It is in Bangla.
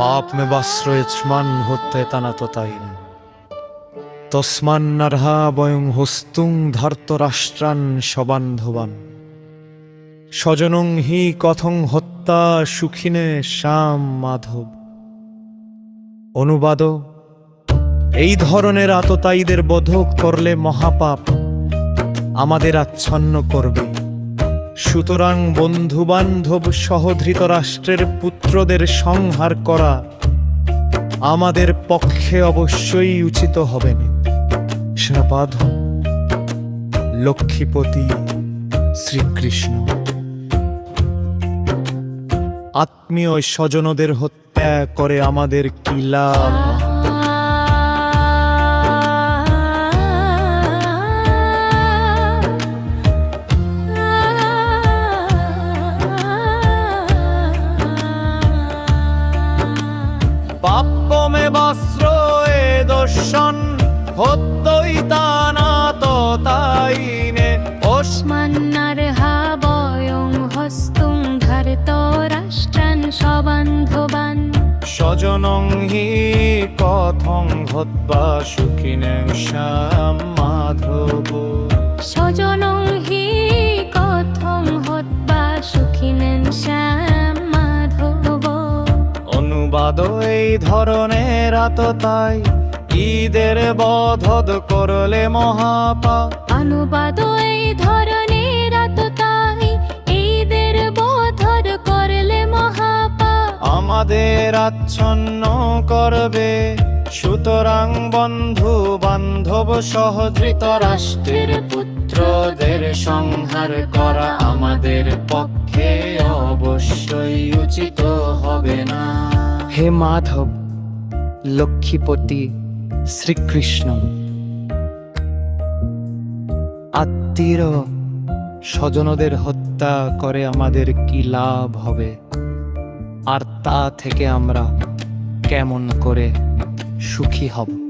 पाप में बाश्रयच्मान होते तना तोताइन তস্মান্নার্হা বয়ং হস্তুং ধর্তরাষ্ট্রান সবান্ধবান স্বজনং হি কথং হত্যা সুখিনে শ্যাম মাধব। অনুবাদ এই ধরনের আততায়ীদের বোধ করলে মহাপাপ, আমাদের আচ্ছন্ন করবে। সুতরাং বন্ধু বান্ধব সহধৃত রাষ্ট্রের পুত্রদের সংহার করা আমাদের পক্ষে অবশ্যই উচিত হবে না। লক্ষ্মীপতি শ্রীকৃষ্ণ। আত্মীয় স্বজনদের হত্যা করে আমাদের কি লাভ? পাপ্পমে বস্ত্রয়ে দর্শন হত্যই তো স্বজনং হি কথং হত্বা সুখিনে শ্যাম মাধব। স্বজনং হি কথং হত্যা সুখিনেন শ্যাম মাধব। অনুবাদ এই ধরনের আততাই ঈদের বধদ করলে মহাপা অনুবাদ এই ধরনের আচ্ছন্ন করবে। সুতরাং বন্ধু বান্ধব সহধৃত রাষ্ট্রের পুত্রদের সংহার করা আমাদের পক্ষে অবশ্যই উচিত হবে না। হে মাধব লক্ষ্মীপতি শ্রীকৃষ্ণ আত্মীয় স্বজনদের হত্যা করে আমাদের কি লাভ হবে? তা থেকে আমরা কেমন করে সুখী হব?